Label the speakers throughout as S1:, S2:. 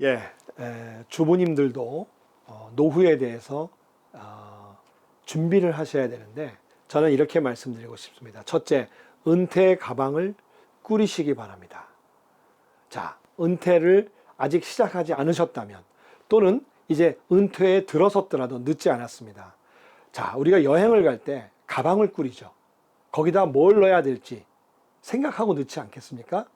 S1: 예, 에, 주부님들도 어, 노후에 대해서 어, 준비를 하셔야 되는데 저는 이렇게 말씀드리고 싶습니다. 첫째, 은퇴 가방을 꾸리시기 바랍니다. 자, 은퇴를 아직 시작하지 않으셨다면 또는 이제 은퇴에 들어섰더라도 늦지 않았습니다. 자, 우리가 여행을 갈 때 가방을 꾸리죠. 거기다 뭘 넣어야 될지 생각하고 넣지 않겠습니까?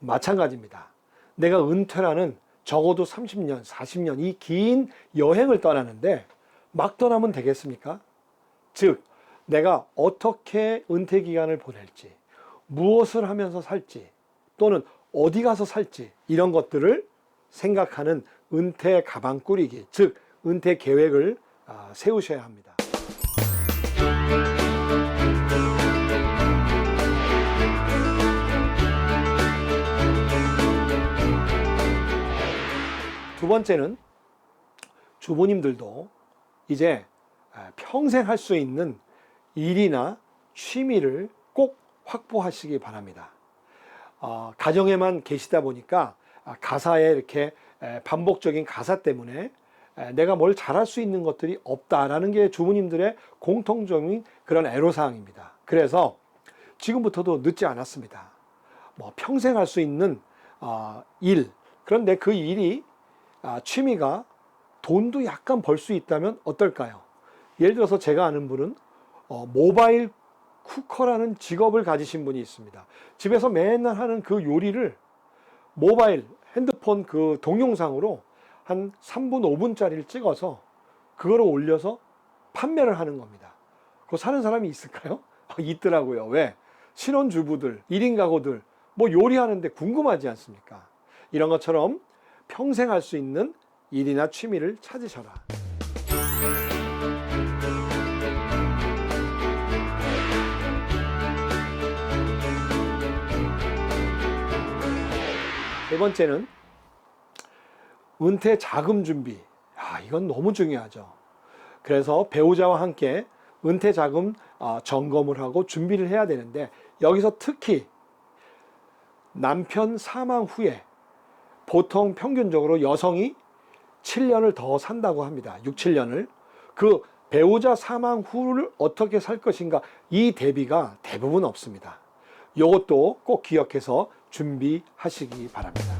S1: 마찬가지입니다. 내가 은퇴라는 적어도 30년, 40년 이 긴 여행을 떠나는데 막 떠나면 되겠습니까? 즉, 내가 어떻게 은퇴 기간을 보낼지, 무엇을 하면서 살지, 또는 어디 가서 살지, 이런 것들을 생각하는 은퇴 가방 꾸리기, 즉, 은퇴 계획을 아, 세우셔야 합니다. 번째는 주부님들도 이제 아, 평생 할 수 있는 일이나 취미를 꼭 확보하시기 바랍니다. 어, 가정에만 계시다 보니까 아, 가사에 이렇게 에, 반복적인 가사 때문에 에, 내가 뭘 잘할 수 있는 것들이 없다라는 게 주부님들의 공통적인 그런 애로사항입니다. 그래서 지금부터도 늦지 않았습니다. 뭐 평생 할 수 있는 어, 일 그런데 그 일이 아, 취미가 돈도 약간 벌 수 있다면 어떨까요? 예를 들어서 제가 아는 분은 어, 모바일 쿠커라는 직업을 가지신 분이 있습니다. 집에서 맨날 하는 그 요리를 모바일 핸드폰 그 동영상으로 한 3분, 5분짜리를 찍어서 그거를 올려서 판매를 하는 겁니다. 그거 사는 사람이 있을까요? 있더라고요. 왜? 신혼주부들, 1인 가구들, 뭐 요리하는데 궁금하지 않습니까? 이런 것처럼 평생 할 수 있는 일이나 취미를 찾으셔라. 세 번째는 은퇴 자금 준비. 아, 이건 너무 중요하죠. 그래서 배우자와 함께 은퇴 자금 아, 점검을 하고 준비를 해야 되는데 여기서 특히 남편 사망 후에 보통 평균적으로 여성이 7년을 더 산다고 합니다. 6, 7년을. 그 배우자 사망 후를 어떻게 살 것인가 이 대비가 대부분 없습니다. 이것도 꼭 기억해서 준비하시기 바랍니다.